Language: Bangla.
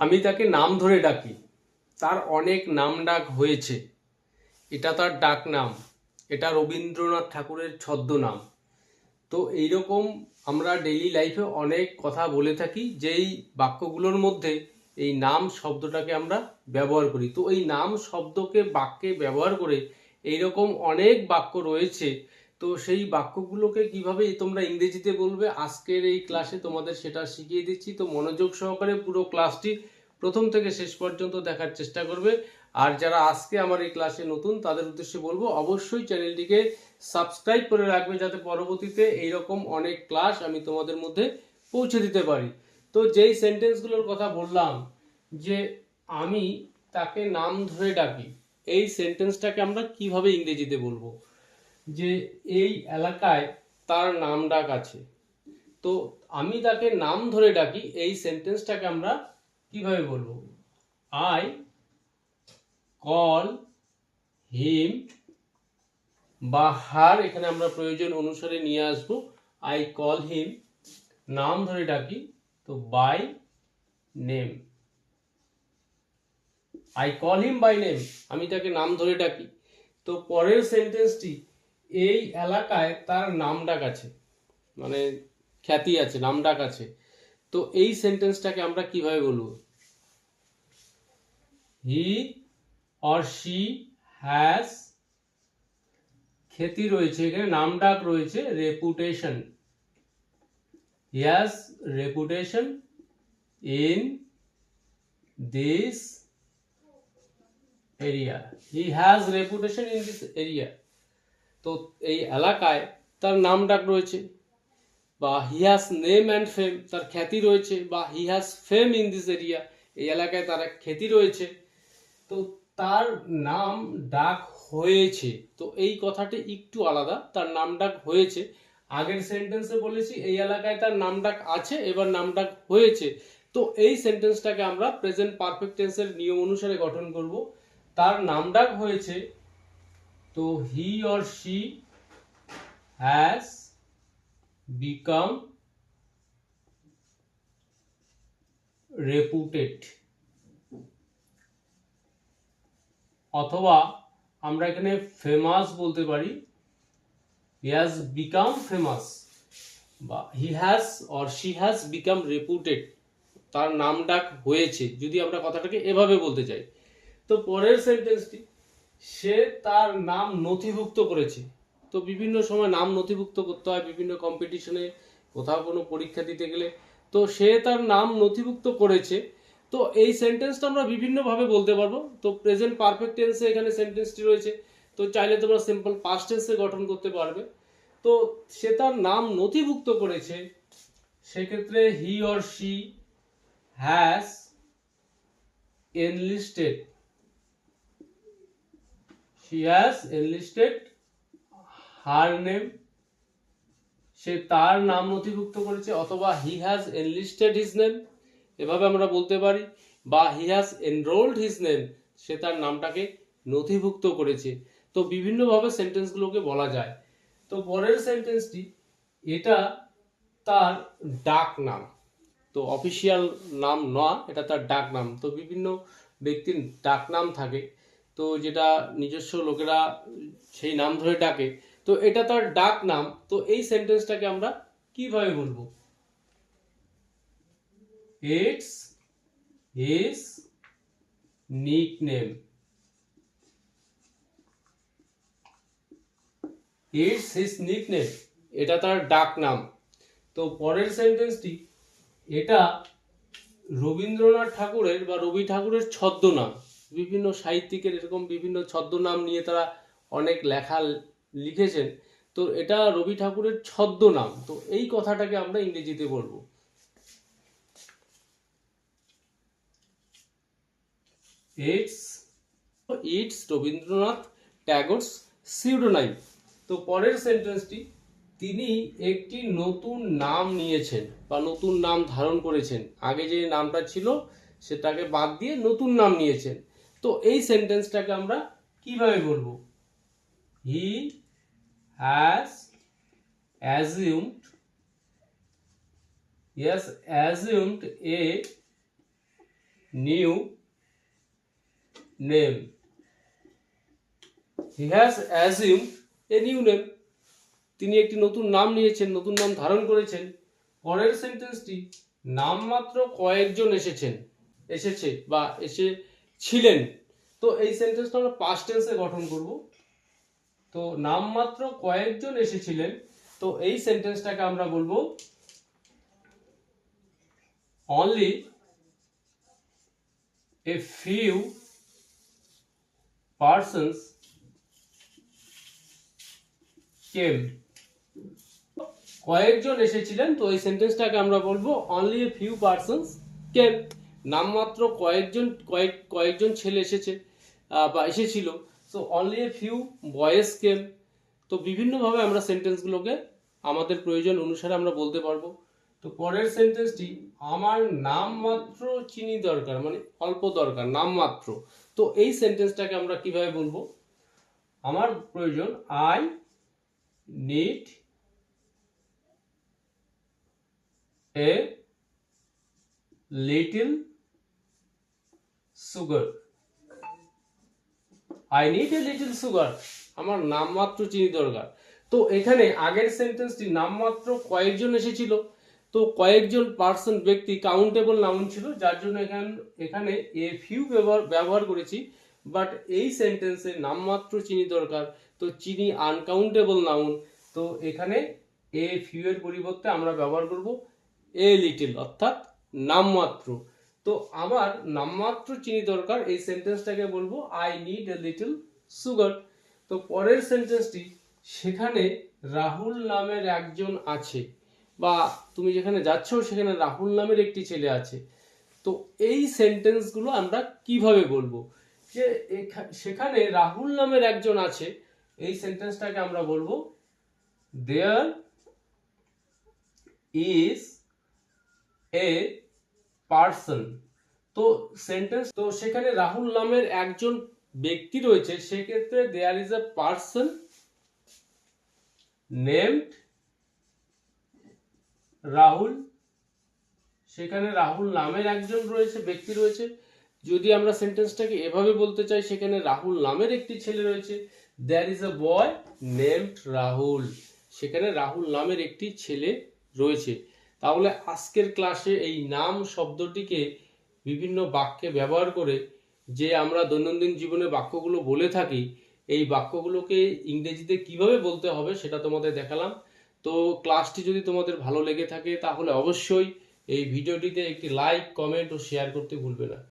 আমি তাকে নাম ধরে ডাকি। তার অনেক নাম ডাক হয়েছে। এটা তার ডাক নাম। এটা রবীন্দ্রনাথ ঠাকুরের ছদ্মনাম। তো এইরকম আমরা ডেইলি লাইফে অনেক কথা বলে থাকি, যেই বাক্যগুলোর মধ্যে এই নাম শব্দটাকে আমরা ব্যবহার করি। তো এই নাম শব্দকে বাক্যে ব্যবহার করে এইরকম অনেক বাক্য রয়েছে তো সেই বাক্যগুলোকে কীভাবে তোমরা ইংরেজিতে বলবে? আজকের এই ক্লাসে তোমাদের সেটা শিখিয়ে দিচ্ছি। তো মনোযোগ সহকারে পুরো ক্লাসটি প্রথম থেকে শেষ পর্যন্ত দেখার চেষ্টা করবে। আর যারা আজকে আমার এই ক্লাসে নতুন, তাদের উদ্দেশ্যে বলব, অবশ্যই চ্যানেলটিকে সাবস্ক্রাইব করে রাখবে যাতে পরবর্তীতে এইরকম অনেক ক্লাস আমি তোমাদের মধ্যে পৌঁছে দিতে পারি। তো যেই সেন্টেন্সগুলোর কথা বললাম, যে আমি তাকে নাম ধরে ডাকি, এই সেন্টেন্সটাকে আমরা কীভাবে ইংরেজিতে বলব? যে এই এলাকায় তার নাম ডাক আছে। তো আমি তাকে নাম ধরে ডাকি, এই সেন্টেন্সটাকে আমরা কীভাবে বলব? আই কল হিম বা হার এখানে আমরা প্রয়োজন অনুসারে নিয়ে আসব। আই কল হিম নাম ধরে ডাকি, তো by name I call him by name আমি তাকে নাম ধরে ডাকি। তো পরের সেন্টেন্সটি এই এলাকায় তার নাম ডাক আছে। মানে খ্যাতি আছে নাম ডাক আছে। তো এই সেন্টেন্সটাকে আমরা কীভাবে বলব? হি অর শি হ্যাজ খ্যাতি রয়েছে এখানে নাম ডাক রয়েছে reputation has reputation in this area he has reputation in this area তো এই এলাকায় তার নাম ডাক রয়েছে বা he has name and fame তার খ্যাতি রয়েছে বা he has fame in this area এই এলাকায় তার এক খ্যাতি রয়েছে। তো তার নাম ডাক হয়েছে। তো এই কথাটি একটু আলাদা, তার নাম ডাক হয়েছে। আগের সেন্টেন্সে বলেছি, এই এলাকায় তার নাম ডাক আছে, এবার নাম ডাক হয়েছে। তো এই সেন্টেন্সটাকে আমরা প্রেজেন্ট পারফেক্ট টেন্সের নিয়ম অনুসারে গঠন করব। তার নাম ডাক হয়েছে তো he or she has become reputed অথবা আমরা এখানে ফেমাস বলতে পারি হি হ্যাজ বিকাম ফেমাস বা he has or she has become reputed তার নাম ডাক হয়েছে, যদি আমরা কথাটাকে এভাবে বলতে চাই। তো পরের সেন্টেন্সটি সে তার নাম নথিভুক্ত করেছে। তো বিভিন্ন সময় নাম নথিভুক্ত করতে হয়, বিভিন্ন কম্পিটিশনে কোথাও কোনো পরীক্ষা দিতে গেলে। তো সে তার নাম নথিভুক্ত করেছে। তো এই সেন্টেন্সটা আমরা বিভিন্নভাবে বলতে পারব। তো প্রেজেন্ট পারফেক্ট টেন্সে এখানে সেন্টেন্সটি রয়েছে। তো চাইলে তোমরা সিম্পল পাস্ট টেন্সে গঠন করতে পারবে। তো সে তার নাম নথিভুক্ত করেছে। সেক্ষেত্রে he or she has enlisted she has enlisted her name. সে তার নাম নথিভুক্ত করেছে অথবা he has enlisted his name এভাবে আমরা বলতে পারি, বা he has enrolled his name সে তার নামটাকে নথিভুক্ত করেছে। তো বিভিন্নভাবে সেন্টেন্সগুলোকে বলা যায়। তো পরের সেন্টেন্সটি এটা তার ডাক নাম। তো অফিসিয়াল নাম নয় এটা তার ডাক নাম। তো বিভিন্ন ব্যক্তির ডাক নাম থাকে। তো যেটা নিজস্ব লোকেরা সেই নাম ধরে ডাকে, তো এটা তার ডাক নাম, তো এই সেন্টেন্সটাকে আমরা কীভাবে বলব? It's his nickname it's his nickname এটা তার ডাক নাম। তো পরের সেন্টেন্সটি এটা রবীন্দ্রনাথ ঠাকুরের বা রবি ঠাকুরের ছদ্মনাম। বিভিন্ন সাহিত্যিকের এরকম বিভিন্ন ছদ্মনাম নিয়ে তারা অনেক লেখা লিখেছেন। তো এটা রবি ঠাকুরের ছদ্মনাম। তো এই কথাটাকে আমরা ইংরেজিতে বলব। It's it's Rabindranath Tagore's pseudonym তো পরের সেন্টেন্সটি তিনি একটি নতুন নাম নিয়েছেন বা নতুন নাম ধারণ করেছেন। আগে যে নামটা ছিল, সেটাকে বাদ দিয়ে নতুন নাম নিয়েছেন। তো এই সেন্টেন্সটাকে আমরা কীভাবে বলব? He has assumed yes, assumed a new name he has assume a new name তিনি একটি নতুন নাম নিয়েছেন, নতুন নাম ধারণ করেছেন। পরের সেন্টেন্সটি নামমাত্র কয়েকজন এসেছেন, এসেছে বা এসে ছিলেন। তো এই সেন্টেন্সটা আমরা পাস্ট টেন্সে গঠন করব। তো নামমাত্র কয়েকজন এসেছিলেন। তো এই সেন্টেন্সটাকে আমরা বলব only a few persons came কয়েকজন এসেছিলেন। তো এই সেন্টেন্সটাকে আমরা বলব only a few persons came নামমাত্র কয়েকজন, কয়েক, কয়েকজন ছেলে এসেছে বা এসেছিল। So only a few boys came তো বিভিন্নভাবে আমরা সেন্টেন্সগুলোকে আমাদের প্রয়োজন অনুসারে আমরা বলতে পারব। তো পরের সেন্টেন্সটি আমার নামমাত্র চিনি দরকার মানে অল্প দরকার, নামমাত্র। তো এই সেন্টেন্সটাকে আমরা কীভাবে বলব? আমার প্রয়োজন I need a little sugar I need a little sugar আমার নামমাত্র চিনি দরকার। তো এখানে আগের সেন্টেন্সটি নামমাত্র কয়েকজন এসেছিল। তো কয়েকজন পার্সন ব্যক্তি কাউন্টেবল নাউন ছিল। যার জন্য এখানে এখানে এ ফিউ ব্যবহার ব্যবহার করেছি। বাট এই সেন্টেন্সে নামমাত্র চিনি দরকার। তো চিনি আনকাউন্টেবল নাউন তো এখানে এ ফিউ এর পরিবর্তে আমরা ব্যবহার করব এ লিটল অর্থাৎ নামমাত্র। তো আমার নামমাত্র চিনি দরকার, এই সেন্টেন্সটাকে বলব I need a little sugar তো পরের সেন্টেন্সটি সেখানে রাহুল নামের একজন আছে বা তুমি যেখানে যাচ্ছ, সেখানে রাহুল নামের একটি ছেলে আছে। তো এই সেন্টেন্সগুলো আমরা কীভাবে বলব? যে সেখানে রাহুল নামের একজন আছে, এই সেন্টেন্সটাকে আমরা বলব দেয়ার ইজ এ পার্সন। তো সেন্টেন্স, তো সেখানে রাহুল নামের একজন ব্যক্তি রয়েছে, সেক্ষেত্রে there is a person named Rahul. সেখানে রাহুল নামের একজন রয়েছে, ব্যক্তি রয়েছে। যদি আমরা সেন্টেন্সটাকে এভাবে বলতে চাই, সেখানে রাহুল নামের একটি ছেলে রয়েছে। There is a boy named Rahul. সেখানে রাহুল নামের একটি ছেলে রয়েছে। তাহলে আজকের ক্লাসে এই নাম শব্দটিকে বিভিন্ন বাক্যে ব্যবহার করে যে আমরা দৈনন্দিন জীবনে বাক্যগুলো বলে থাকি, এই বাক্যগুলোকে ইংরেজিতে কীভাবে বলতে হবে সেটা তোমাদের দেখালাম। তো ক্লাসটি যদি তোমাদের ভালো লেগে থাকে তাহলে অবশ্যই এই ভিডিওটিতে একটি লাইক, কমেন্ট ও শেয়ার করতে ভুলবে না।